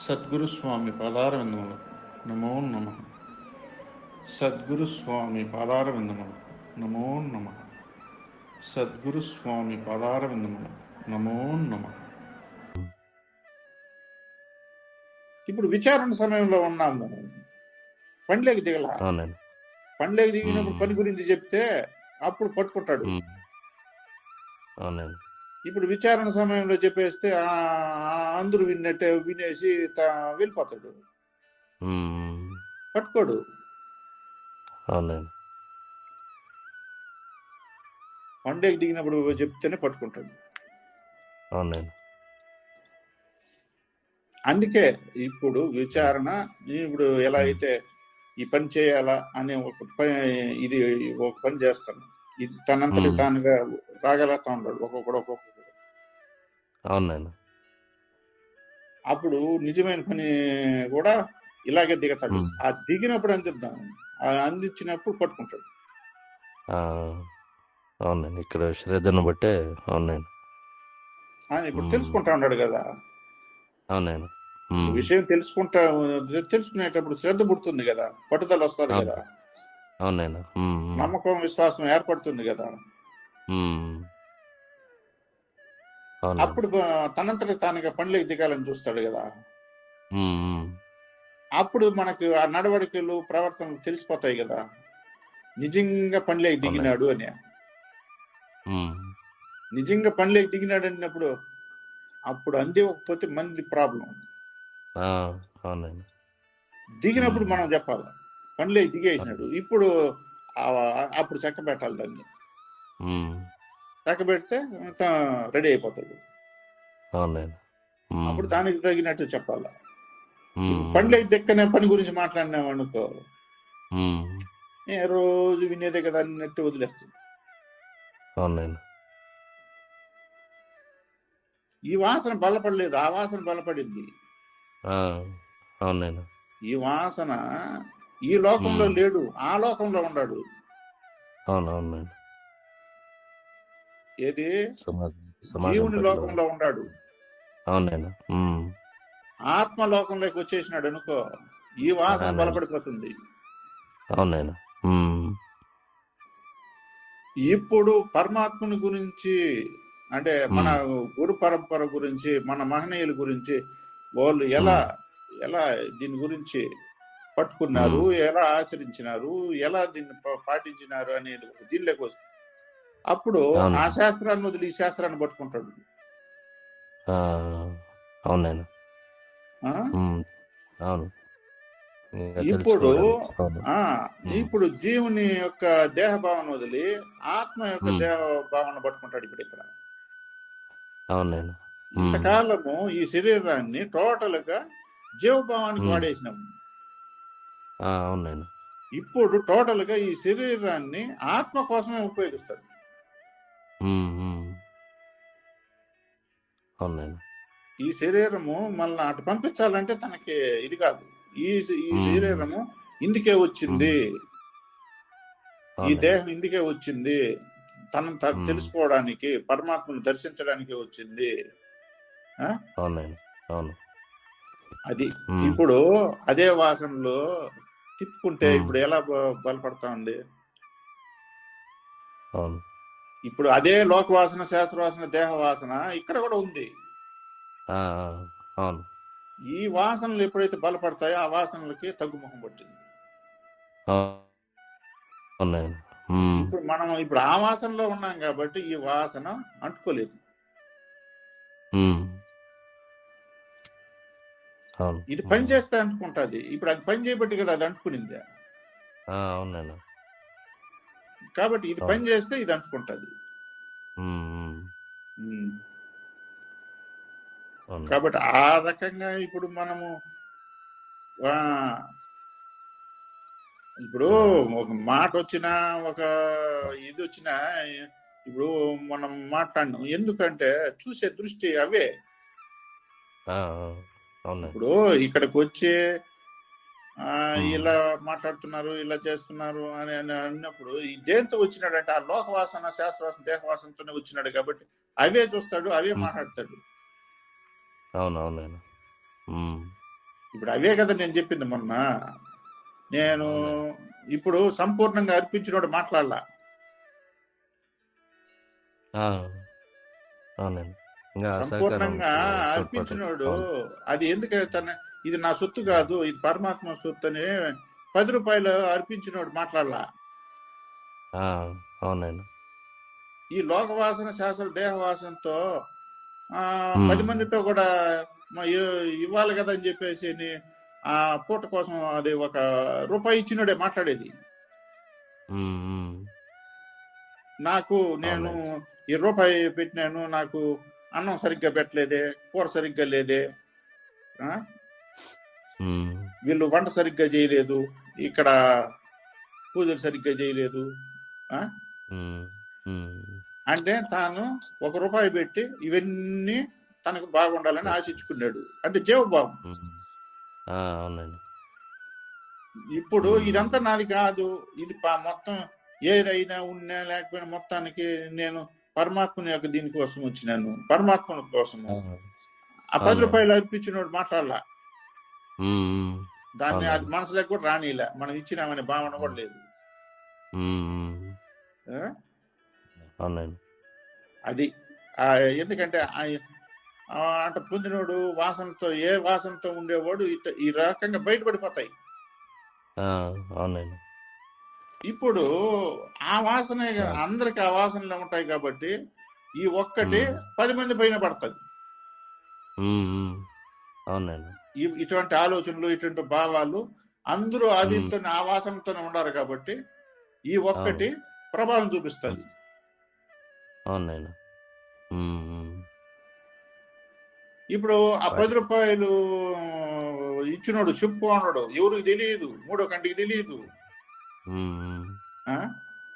సద్గురు స్వామి పాదారవిందములు. నమో నమ. సద్గురు స్వామి పాదారవిందములు. నమో నమ. సద్గురు స్వామి పాదారవిందములు. నమో నమ. ఇప్పుడు విచారణ సమయంలో ఉన్నాము పనిలోకి దిగల. పనిలోకి దిగినప్పుడు. పని గురించి చెప్తే అప్పుడు పట్టుకుంటాడు. అవునండి. ఇప్పుడు విచారణ సమయంలో చెప్పేస్తే అందరూ విన్నట్టే వినేసి వెళ్ళిపోతాడు. పట్టుకోడు. అవునండి దిగినప్పుడు చెప్తేనే పట్టుకుంటాడు. అవునండి అందుకే ఇప్పుడు విచారణ ఇప్పుడు ఎలా అయితే ఈ పని చేయాలా అనే ఒక పని ఇది ఒక పని చేస్తాను ఇది తనంతటి. తానుగా రాగలుగుతా ఉంటాడు. ఒక్కొక్కడు. అవునండి అప్పుడు నిజమైన పని కూడా ఇలాగే దిగతాడు. ఆ దిగినప్పుడు అందిద్దాం అందించినప్పుడు పట్టుకుంటాడు. అవునండి ఇక్కడ శ్రద్ధను బట్టే అవునండి ఇప్పుడు. తెలుసుకుంటా ఉన్నాడు కదా. అవునండి. విషయం తెలుసుకుంటా తెలుసుకునేటప్పుడు శ్రద్ధ పుడుతుంది కదా. పట్టుదల వస్తుంది అవును. కదా. అవునండి ఉమ్. నమ్మకం విశ్వాసం ఏర్పడుతుంది కదా. అప్పుడు తనంతట తానుగా పనిలోకి దిగాలని చూస్తాడు కదా. అప్పుడు మనకు ఆ నడవడికలు ప్రవర్తనలు తెలిసిపోతాయి కదా. నిజంగా పనిలోకి దిగినాడు అని. నిజంగా పనిలోకి దిగినాడు అన్నప్పుడు అప్పుడు అందివ్వకపోతే మంది ప్రాబ్లం దిగినప్పుడు. మనం చెప్పాలి. పనిలోకి దిగేసినాడు ఇప్పుడు అప్పుడు చెక్క పెట్టాలి దాన్ని పెడితే రెడీ అయిపోతాడు. అప్పుడు దానికి తగినట్టు చెప్పాలి. పనిలోకి దక్కనే పని గురించి మాట్లాడినాం అనుకో. ఉమ్. ఏ రోజు వినేదే కదా అన్నట్టు వదిలేస్తుంది. ఈ వాసన బలపడలేదు ఆ వాసన బలపడింది. ఈ వాసన ఈ లోకంలో. లేడు ఆ లోకంలో ఉన్నాడు. అవును అవునండి ఏది జీవుని లోకంలో ఉన్నాడు అవునండి. ఆత్మ లోకంలోకి వచ్చేసినాడు అనుకో ఈ వాసన. బలపడిపోతుంది అవునండి ఉమ్. ఇప్పుడు పరమాత్ముని గురించి అంటే మన. గురు పరంపర గురించి మన మహనీయుల గురించి వాళ్ళు ఎలా ఎలా దీని గురించి పట్టుకున్నారు ఎలా ఆచరించినారు ఎలా దీన్ని పాటించినారు అనేది ఒక దీనిలోకి వస్తుంది అప్పుడు. ఆ శాస్త్రాన్ని వదిలి ఈ శాస్త్రాన్ని పట్టుకుంటాడు. అవును ఇప్పుడు. అవును ఆ మ్మ్. ఇప్పుడు జీవుని యొక్క దేహ భావన వదిలి ఆత్మ యొక్క. దేహ భావన పట్టుకుంటాడు ఇప్పుడు ఇక్కడ అవునండి. ఇంతకాలము ఈ శరీరాన్ని టోటల్గా జీవభావానికి. వాడేసినాము అవునండి ఇప్పుడు టోటల్గా ఈ శరీరాన్ని ఆత్మ కోసమే ఉపయోగిస్తాడు అవునండి ఈ శరీరము మళ్ళీ అటు పంపించాలంటే తనకి ఇది కాదు. ఈ ఈ. శరీరము ఇందుకే వచ్చింది. ఈ. దేహం ఇందుకే వచ్చింది. తనను. తెలుసుకోవడానికి పరమాత్మను దర్శించడానికి వచ్చింది. అవును. అది. ఇప్పుడు అదే వాసనలో తిప్పుకుంటే. ఇప్పుడు ఎలా బలపడతా ఉంది అవును. ఇప్పుడు అదే లోకవాసన శాస్త్రవాసన దేహ వాసన ఇక్కడ కూడా ఉంది. అవును. ఈ వాసనలు ఎప్పుడైతే బలపడతాయో ఆ వాసనలకి తగ్గుముఖం పట్టింది. ఇప్పుడు మనం ఇప్పుడు ఆ వాసనలో ఉన్నాం కాబట్టి ఈ వాసన అంటుకోలేదు. అవును. ఇది పని చేస్తే అంటుకుంటది. ఇప్పుడు అది పని చేయబట్టి కదా అది అంటుకునింది? ఆ, అవునండి. కాబట్టి ఇది పని చేస్తే ఇది. అవును. కాబట్టి ఆ రకంగా ఇప్పుడు మనము ఇప్పుడు ఒక మాట వచ్చినా ఒక ఇది వచ్చినా ఇప్పుడు మనం మాట్లాడినాం. ఎందుకంటే చూసే దృష్టి అవే. ఇప్పుడు ఇక్కడికి వచ్చి. ఇలా మాట్లాడుతున్నారు ఇలా చేస్తున్నారు అని అని అన్నప్పుడు ఈ దేంతో వచ్చినాడంటే ఆ లోకవాసన శాస్త్రవాసన దేహవాసనతోనే వచ్చినాడు కాబట్టి అవే చూస్తాడు అవే. మాట్లాడతాడు. అవును అవునండి ఉమ్, ఇప్పుడు అవే కదా నేను చెప్పింది మొన్న. నేను ఇప్పుడు సంపూర్ణంగా అర్పించినోడు మాట్లాడలా. సంపూర్ణంగా. అర్పించినోడు. అది ఎందుకు తన ఇది నా సొత్తు కాదు ఇది పరమాత్మ సొత్తు అని పది రూపాయలు అర్పించినోడు మాట్లాడలా? అవునండి. ఈ లోకవాసన శాస్త్ర దేహవాసనతో ఆ. పది మందితో కూడా ఇవ్వాలి కదా అని చెప్పేసి ఆ పూట కోసం అది ఒక రూపాయి ఇచ్చినోడే మాట్లాడేది. నాకు నేను ఈ రూపాయి పెట్టినాను నాకు అన్నం సరిగ్గా పెట్టలేదే కూర సరిగ్గా లేదే వీళ్ళు వంట సరిగ్గా చేయలేదు ఇక్కడ పూజలు సరిగ్గా చేయలేదు అంటే తాను ఒక రూపాయి పెట్టి ఇవన్నీ తనకు బాగుండాలని ఆశించుకున్నాడు. అంటే. ఆ, అవునండి. ఇప్పుడు. ఇదంతా నాది కాదు. ఇది పా- మొత్తం ఏదైనా ఉన్నా లేకపోయినా మొత్తానికి నేను పరమాత్మని యొక్క దీనికోసం వచ్చినాను. పరమాత్మ కోసం ఆ, పది. రూపాయలు అర్పించినోడు మాట్లాడలా. ఉమ్, దాన్ని. అది మనసులోకి కూడా రానిలే మనం ఇచ్చినామనే భావన కూడా లేదు. ఉమ్, ఉమ్, ఆ? అవునండి. అది. ఆ ఎందుకంటే ఆ- ఆ అంట పొందినోడు వాసనతో ఏ వాసనతో ఉండేవాడు ఇట ఈ రకంగా బయటపడిపోతాయి. ఆ, అవునండి. ఇప్పుడు ఆ వాసన ఆ. అందరికి ఆ వాసనలు ఉంటాయి కాబట్టి ఈ ఒక్కటి ఉమ్. పది మంది పైన పడుతుంది. ఉమ్, ఉమ్, అవునండి. ఇటువంటి ఆలోచనలు ఇటువంటి భావాలు అందరూ ఆదితో ఆ వాసనతోనే ఉండారు కాబట్టి ఈ ఒక్కటి ప్రభావం చూపిస్తుంది. అవునండి ఇప్పుడు ఆ పది రూపాయలు ఇచ్చినోడు చెప్పు అన్నాడు. ఎవరికి తెలియదు. మూడో కంటికి తెలియదు?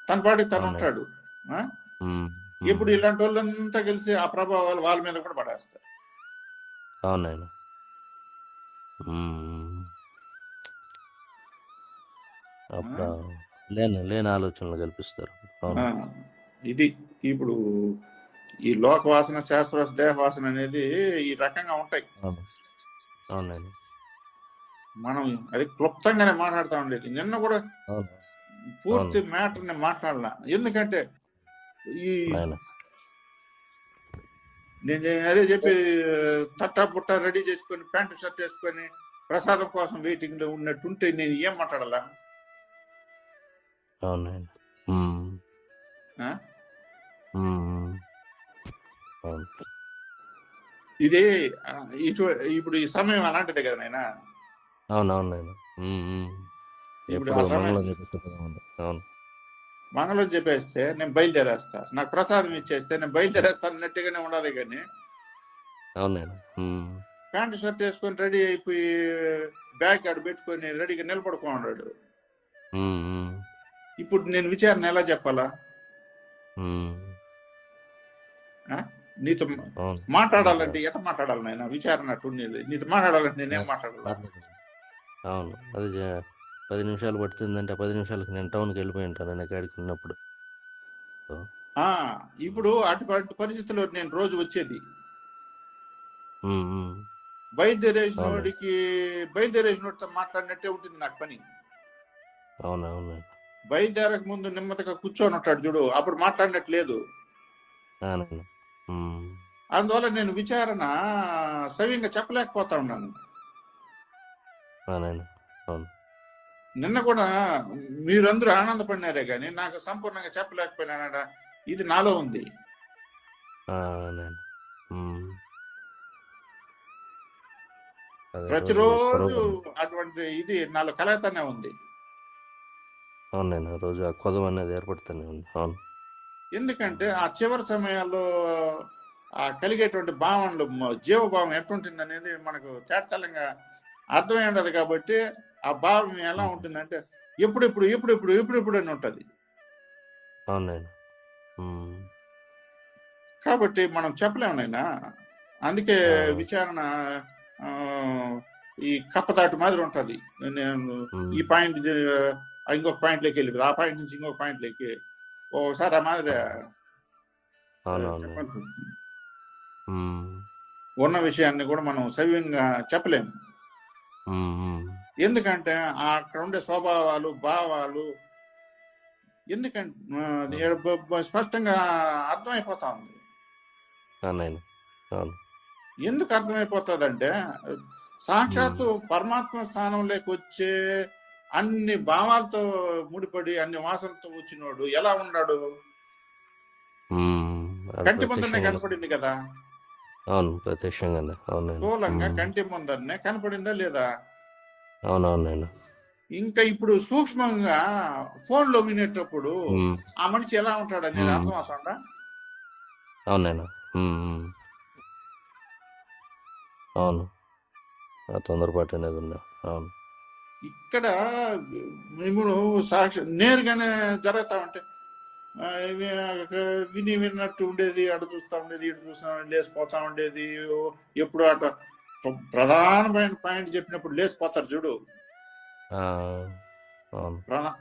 తన పాటికి తను. ఉంటాడు. ఇప్పుడు ఇలాంటి వాళ్ళంతా కలిసి ఆ ప్రభావాలు వాళ్ళ మీద కూడా పడేస్తారు అవునండి. అప్పుడు లేని లేని ఆలోచనలు కల్పిస్తారు. ఇది ఇప్పుడు ఈ లోకవాసన శాస్త్రవాసన దేహవాసన అనేది ఈ రకంగా ఉంటాయి. అవునండి మనం అది క్లుప్తంగానే మాట్లాడుతూ ఉండేది. నిన్న కూడా పూర్తి మ్యాటర్ని మాట్లాడాల. ఎందుకంటే ఈ నేను అదే చెప్పి తట్టా పుట్ట రెడీ చేసుకొని ప్యాంటు షర్ట్ వేసుకొని ప్రసాదం కోసం వెయిటింగ్లో ఉన్నట్టుంటే నేను ఏం మాట్లాడాలా? ఇది ఇటు ఇప్పుడు ఈ సమయం అలాంటిదే కదా నాయనా? అవును అవునండి ఉమ్, ఉమ్. ఇప్పుడు మంగళం చెప్పేస్తే నేను బయలుదేరేస్తా. నాకు ప్రసాదం ఇచ్చేస్తే నేను బయలుదేరేస్తాను అన్నట్టుగానే ఉండదు కానీ. అవునండి ప్యాంటు షర్ట్ వేసుకొని రెడీ అయిపోయి బ్యాగ్ ఆడ పెట్టుకొని రెడీగా నిలబడుకున్నాడు ఇప్పుడు నేను విచారణ ఎలా చెప్పాలా? నీతో మాట్లాడాలంటే ఎట్లా మాట్లాడాలి నాయన? విచారణ నీతో మాట్లాడాలంటే నేనేం మాట్లాడాలా? అవును. అది పది నిమిషాలు పడుతుందంటే పది నిమిషాలకు నేను టౌన్కి వెళ్ళిపోయి ఉంటాను నేను ఎక్కడికి ఉన్నప్పుడు. ఇప్పుడు అటువంటి పరిస్థితుల్లో నేను రోజు వచ్చేది. ఉమ్. బయలుదేరేసినోడికి బయలుదేరేసినోడితో మాట్లాడినట్టే ఉంటుంది నాకు పని. అవును అవును. బయలుదేరక ముందు నెమ్మదిగా కూర్చొని ఉంటాడు చూడు అప్పుడు మాట్లాడినట్టు లేదు. అవునండి ఉమ్, అందువల్ల నేను విచారణ సవ్యంగా చెప్పలేకపోతా ఉన్నాను. అవును. నిన్న కూడా మీరందరూ ఆనందపడినారే కానీ నాకు సంపూర్ణంగా చెప్పలేకపోయినా ఇది నాలో ఉంది. ప్రతిరోజు అటువంటి ఇది నాలో కలగతానే ఉంది. అవునండి రోజు ఆ కొదవ అనేది ఏర్పడుతూనే ఉంది. అవును. ఎందుకంటే ఆ చివరి సమయాల్లో ఆ కలిగేటువంటి భావనలు జీవభావం ఎట్టుంటుంది అనేది మనకు తేటతలంగా అర్థమై ఉండదు కాబట్టి ఆ భావం ఎలా ఉంటుందంటే ఎప్పుడెప్పుడు ఎప్పుడెప్పుడు ఎప్పుడెప్పుడు అని ఉంటది. అవును నాయన ఉమ్, కాబట్టి మనం చెప్పలేము నాయనా. అందుకే. విచారణ ఈ కప్పదాటు మాదిరి ఉంటది. నేను ఈ పాయింట్ ఇంకొక పాయింట్లోకి వెళ్ళి ఆ పాయింట్ నుంచి ఇంకొక పాయింట్లోకి ఓసారి ఆ మాదిరి చెప్పాల్సి వస్తుంది. ఉన్న విషయాన్ని కూడా మనం సవ్యంగా చెప్పలేము. ఎందుకంటే అక్కడ ఉండే స్వభావాలు భావాలు ఎందుకంటే స్పష్టంగా అర్థమైపోతా ఉంది. ఎందుకు అర్థమైపోతుందంటే సాక్షాత్తు పరమాత్మ స్థానంలోకి వచ్చే అన్ని భావాలతో ముడిపడి అన్ని వాసనలతో వచ్చినోడు ఎలా ఉన్నాడు? కంటి ముందరనే ప్రత్యక్షంగా కనపడింది కదా? అవును స్థూలంగా ఉమ్, కంటి ముందరనే కనపడిందా లేదా? అవునవును నాయన ఇంకా ఇప్పుడు సూక్ష్మంగా ఫోన్లో వినేటప్పుడు ఆ మనిషి ఎలా ఉంటాడు అనేది మ్మ్. అర్థం అవుతుందా అవును. ఆ తొందరపాటు అనేది ఉందా. అవును. ఇక్కడ ఇప్పుడు సాక్షి నేరుగానే జరుగుతా ఉంటే విని విన్నట్టు ఉండేది అటు చూస్తా ఉండేది ఇటు చూస్తా ఉండేది లేచిపోతా ఉండేది ఎప్పుడు అట ప్రధానమైన పాయింట్ చెప్పినప్పుడు లేచిపోతారు చూడు.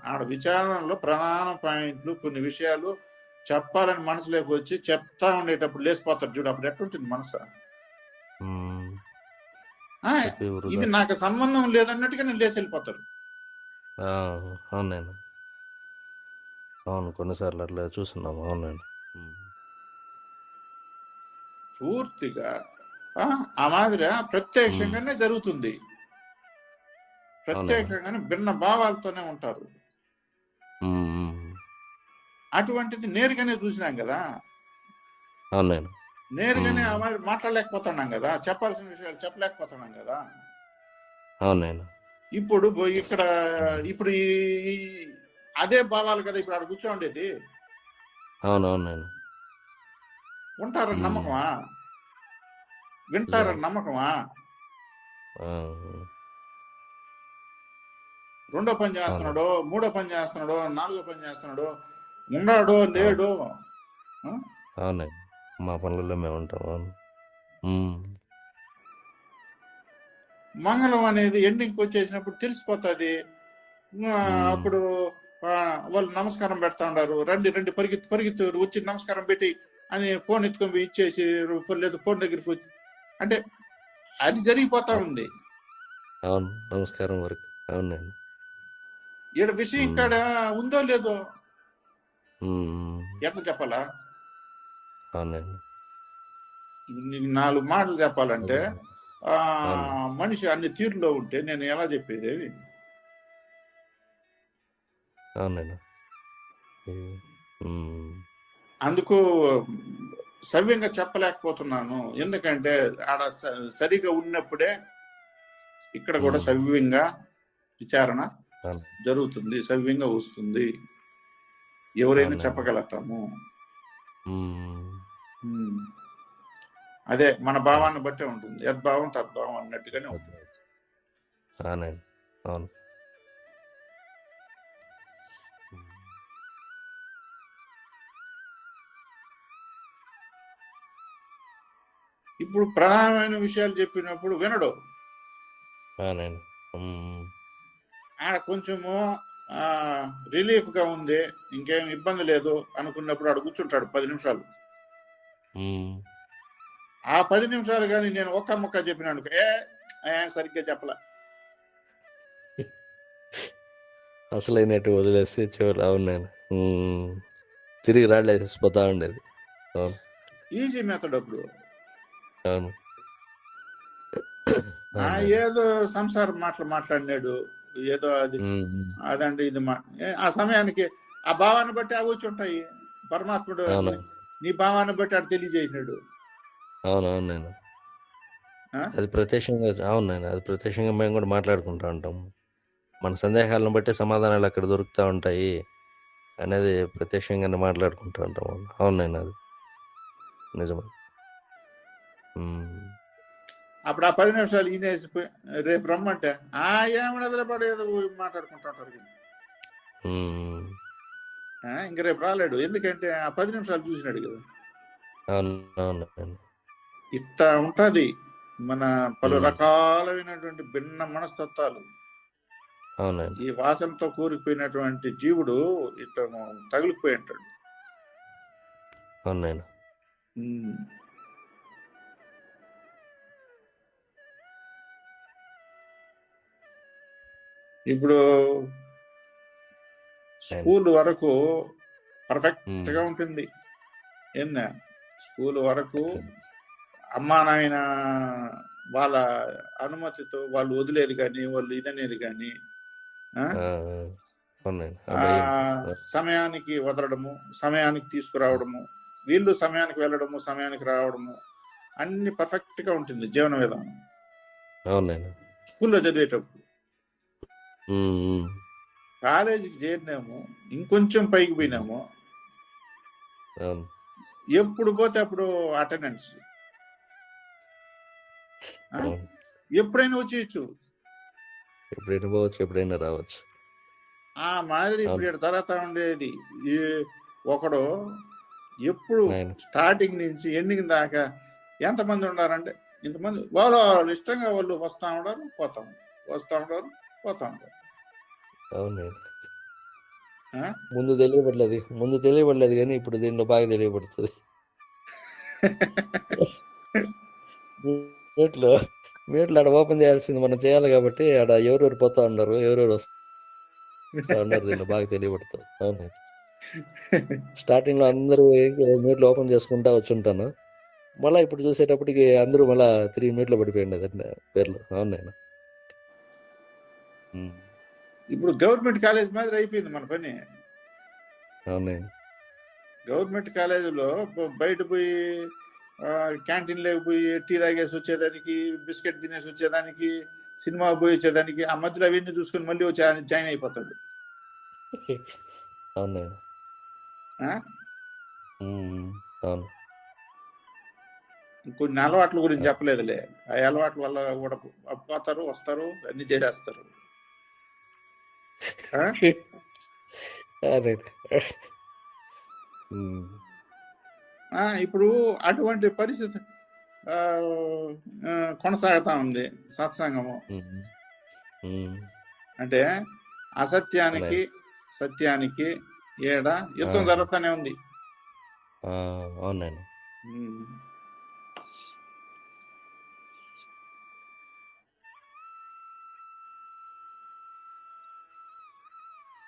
ఆడ విచారణలో ప్రధాన పాయింట్లు కొన్ని విషయాలు చెప్పాలని మనసులోకి వచ్చి చెప్తా ఉండేటప్పుడు లేచిపోతారు చూడు. అప్పుడు ఎట్టుంటుంది మనసు? ఇది నాకు సంబంధం లేదన్నట్టుగా నేను లేచి వెళ్ళిపోతారు ఆ, అవును కొన్నిసార్లు అట్లా చూస్తున్నాము. అవును నాయన ఉమ్, పూర్తిగా ఆ, మాదిరి ప్రత్యక్షంగానే జరుగుతుంది. ప్రత్యక్షంగానే భిన్న భావాలతోనే ఉంటారు. అటువంటిది నేరుగానే చూసినాం కదా. నేరుగానే మాట్లాడలేకపోతున్నాం కదా. చెప్పాల్సిన విషయాలు చెప్పలేకపోతున్నాం కదా. ఇప్పుడు ఇక్కడ ఇప్పుడు అదే భావాలు కదా ఇప్పుడు ఆడ కూర్చోండేది ఉంటారని మ్మ్. నమ్మకమా? వింటారని నమ్మకమా? రెండో పని చేస్తున్నాడో మూడో పని చేస్తున్నాడో నాలుగో పని చేస్తున్నాడో ఉన్నాడో లేడో? మా పనులలో మేము ఉంటాం. మంగళం అనేది ఎండింగ్కి వచ్చేసినప్పుడు తెలిసిపోతుంది. అప్పుడు వాళ్ళు నమస్కారం పెడతా ఉండారు. రండి రండి పరిగెత్తి పరిగెత్తారు వచ్చి నమస్కారం పెట్టి అని ఫోన్ ఎత్తుకొని ఇచ్చేసి లేదు ఫోన్ దగ్గరికి వచ్చి అంటే అది జరిగిపోతా ఉంది. అవును నమస్కారం వరకు. అవును నాయన ఈడ విషయం. ఇక్కడ ఉందో లేదో ఎట్లా చెప్పాలా? అవును నాయన నీకు నాలుగు మాటలు చెప్పాలంటే ఆ. మనిషి అన్ని తీరులో ఉంటే నేను ఎలా చెప్పేది అవును నాయన ఉమ్, అందుకు సవ్యంగా చెప్పలేకపోతున్నాను. ఎందుకంటే ఆడ సరిగా ఉన్నప్పుడే ఇక్కడ కూడా. సవ్యంగా విచారణ. జరుగుతుంది సవ్యంగా వస్తుంది. ఎవరైనా. చెప్పగలుగుతాము. అదే మన భావాన్ని బట్టే ఉంటుంది. యద్భావం తద్భావం అన్నట్టుగానే ఉంటుంది. అవును. ఇప్పుడు ప్రధానమైన విషయాలు చెప్పినప్పుడు వినడు. ఆడ కొంచెము రిలీఫ్గా ఉంది ఇంకేం ఇబ్బంది లేదు అనుకున్నప్పుడు ఆడ కూర్చుంటాడు పది నిమిషాలు. ఆ పది నిమిషాలు కానీ నేను ఒక్క ముక్క చెప్పినాను ఏ సరిగ్గా చెప్పలే. అసలైనట్టు వదిలేస్తే చివరి అవునండి ఉమ్, తిరిగి రాళ్ళేసిపోతా ఉండేది. అవును. ఈజీ మెథడ్ అప్పుడు. అవును. ఆ. ఏదో సంసారం మాటలు మాట్లాడినాడు ఏదో అది. అదండి ఇది ఆ సమయానికి ఆ భావాన్ని బట్టి అవి వచ్చి ఉంటాయి. పరమాత్ముడు అవును. నీ భావాన్ని బట్టి అటు తెలియజేసినాడు. అవును అవునండి ఆ? అది ప్రత్యక్షంగా అవునండి అది ప్రత్యక్షంగా మేము కూడా మాట్లాడుకుంటూ ఉంటాం. మన సందేహాలను బట్టి సమాధానాలు అక్కడ దొరుకుతూ ఉంటాయి అనేది ప్రత్యక్షంగానే మాట్లాడుకుంటూ ఉంటాం. అవునండి అది. నిజమే. అప్పుడు ఆ పది నిమిషాలు ఈయన వేసిపోయి రేపు రమ్మంటే? ఆ ఏమన్నా వదిలేపాడు ఏదో మాట్లాడుకుంటుంటారు ఇంక రేపు రాలేడు ఎందుకంటే ఆ పది నిమిషాలు చూసినాడు కదా. ఇట్ట ఉంటది మన పలు. రకాలైనటువంటి భిన్న మనస్తత్వాలు. ఈ వాసనతో కూరుకుపోయినటువంటి జీవుడు ఇట్ట తగిలిపోయి ఉంటాడు. ఇప్పుడు స్కూల్ వరకు పర్ఫెక్ట్. గా ఉంటుంది. ఏందా? స్కూల్ వరకు అమ్మా నాయన వాళ్ళ అనుమతితో వాళ్ళు వదిలేది కానీ వాళ్ళు ఇదనేది కానీ. సమయానికి వదలడము సమయానికి తీసుకురావడము వీళ్ళు సమయానికి వెళ్ళడము సమయానికి రావడము అన్ని పర్ఫెక్ట్గా ఉంటుంది జీవన విధానం. స్కూల్లో చదివేటప్పుడు. ఉమ్. కాలేజీకి చేరినాము ఇంకొంచెం పైకి పోయినాము. అవును. ఎప్పుడు పోతే అప్పుడు అటెండెన్స్ అవును. ఎప్పుడైనా వచ్చేయచ్చు. ఎప్పుడైనా పోవచ్చు ఎప్పుడైనా రావచ్చు. ఆ మాదిరి ఇప్పుడు తర్వాత ఉండేది. ఈ ఒకడు ఎప్పుడు నాయన. స్టార్టింగ్ నుంచి ఎండింగ్ దాకా ఎంతమంది ఉన్నారంటే ఇంతమంది వాళ్ళు వాళ్ళు ఇష్టంగా వాళ్ళు వస్తా ఉంటారు పోతా ఉంటారు వస్తా ఉంటారు పోతా ఉంటారు అవును నాయన. ఆ? ముందు తెలియబడలేదు ముందు తెలియబడలేదు కానీ ఇప్పుడు దీనిలో బాగా తెలియబడుతుంది. మీట్లో మీట్లో ఆడ ఓపెన్ చేయాల్సింది మనం చేయాలి కాబట్టి ఆడ ఎవరెవరు పోతా ఉన్నారు ఎవరెవరు వస్తా ఉన్నారు దీనిలో బాగా తెలియబడుతుంది. స్టార్టింగ్లో అందరూ మీట్లు ఓపెన్ చేసుకుంటా వచ్చి ఉంటాను మళ్ళీ ఇప్పుడు చూసేటప్పటికి అందరూ మళ్ళా త్రీ మీట్లో పడిపోయింది పేర్లు. అవును నేను ఇప్పుడు గవర్నమెంట్ కాలేజ్ మాదిరి అయిపోయింది మన పని. గవర్నమెంట్ కాలేజీలో బయట పోయి క్యాంటీన్ లేక పోయి టీ తాగేసి వచ్చేదానికి బిస్కెట్ తినేసి వచ్చేదానికి సినిమా పోయి వచ్చేదానికి ఆ మధ్యలో అవన్నీ చూసుకొని మళ్ళీ వచ్చి జాయిన్ అయిపోతాడు. కొన్ని అలవాట్ల గురించి చెప్పలేదులే. ఆ అలవాట్ల వల్ల కూడా పోతారు వస్తారు అన్ని చేసేస్తారు. ఇప్పుడు అటువంటి పరిస్థితి కొనసాగుతా ఉంది సత్సంగము. అంటే అసత్యానికి సత్యానికి ఏడ యుద్ధం. జరుగుతూనే ఉంది. ఆ,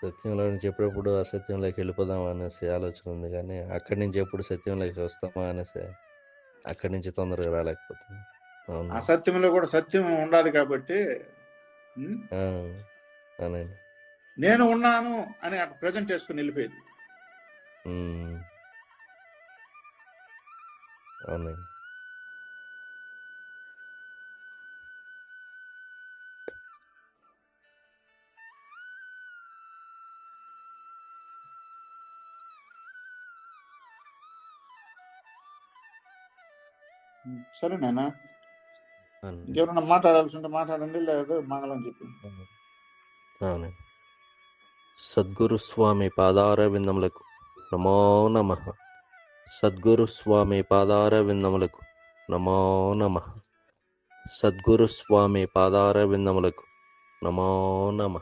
సత్యంలో నుంచి ఎప్పుడెప్పుడు అసత్యంలోకి వెళ్ళిపోదాం అనేసి ఆలోచన ఉంది కానీ అక్కడి నుంచి ఎప్పుడు సత్యంలోకి వస్తామా అనేసి అక్కడి నుంచి తొందరగా రాలేకపోతున్నాం. అవును. అసత్యంలో కూడా సత్యం ఉండదు కాబట్టి నేను ఉన్నాను అని అక్కడ ప్రజెంట్ చేసుకుని వెళ్ళిపోయేది. అవునండి సరే నాయనా అవునండి ఇంకెవరన్నా మాట్లాడాల్సి ఉంటే మాట్లాడండి లేదా మంగళం చెప్పి. సద్గురు స్వామి పాదార విందములకు నమో నమ. సద్గురు స్వామి పాదార విందములకు నమో నమ. సద్గురు స్వామి పాదార విందములకు నమో నమ.